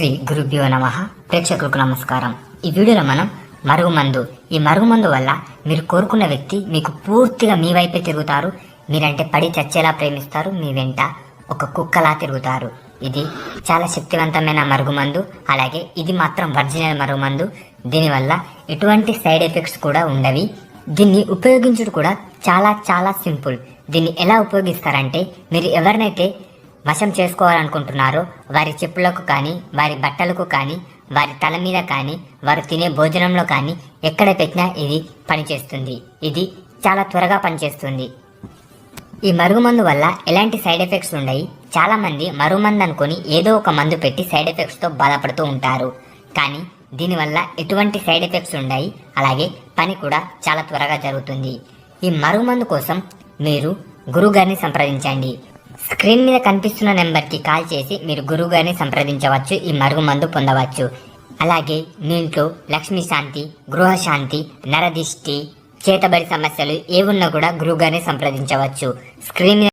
శ్రీ గురుభ్యో నమ. ప్రేక్షకులకు నమస్కారం. ఈ వీడియోలో మనం మరుగుమందు. ఈ మరుగుమందు వల్ల మీరు కోరుకున్న వ్యక్తి మీకు పూర్తిగా మీ వైపే తిరుగుతారు. మీరంటే పడి చచ్చేలా ప్రేమిస్తారు. మీ వెంట ఒక కుక్కలా తిరుగుతారు. ఇది చాలా శక్తివంతమైన మరుగుమందు. అలాగే ఇది మాత్రం ఒరిజినల్ మరుగుమందు. దీనివల్ల ఎటువంటి సైడ్ ఎఫెక్ట్స్ కూడా ఉండవి. దీన్ని ఉపయోగించుడు కూడా చాలా చాలా సింపుల్. దీన్ని ఎలా ఉపయోగిస్తారంటే మీరు ఎవరినైతే వశం చేసుకోవాలనుకుంటున్నారో. వారి చెప్పులకు కానీ వారి బట్టలకు కానీ వారి తల మీద కానీ వారు తినే భోజనంలో కానీ ఎక్కడ పెట్టినా ఇది పనిచేస్తుంది. ఇది చాలా త్వరగా పనిచేస్తుంది. ఈ మరుగుమందు వల్ల ఎలాంటి సైడ్ ఎఫెక్ట్స్ ఉండయి. చాలామంది మరుగుమందు అనుకుని ఏదో ఒక మందు పెట్టి సైడ్ ఎఫెక్ట్స్తో బాధపడుతూ ఉంటారు. కానీ దీనివల్ల ఎటువంటి సైడ్ ఎఫెక్ట్స్ ఉండయి. అలాగే పని కూడా చాలా త్వరగా జరుగుతుంది. ఈ మరుగుమందు కోసం మీరు గురుగారిని సంప్రదించండి. స్క్రీన్ మీద కనిపిస్తున్న నెంబర్కి కాల్ చేసి మీరు గురువు గారిని సంప్రదించవచ్చు ఈ మరుగుమందు పొందవచ్చు. అలాగే మీ ఇంట్లో లక్ష్మీ శాంతి గృహశాంతి నరదిష్టి చేతబడి సమస్యలు ఏవున్నా కూడా గురువు గారిని సంప్రదించవచ్చు. స్క్రీన్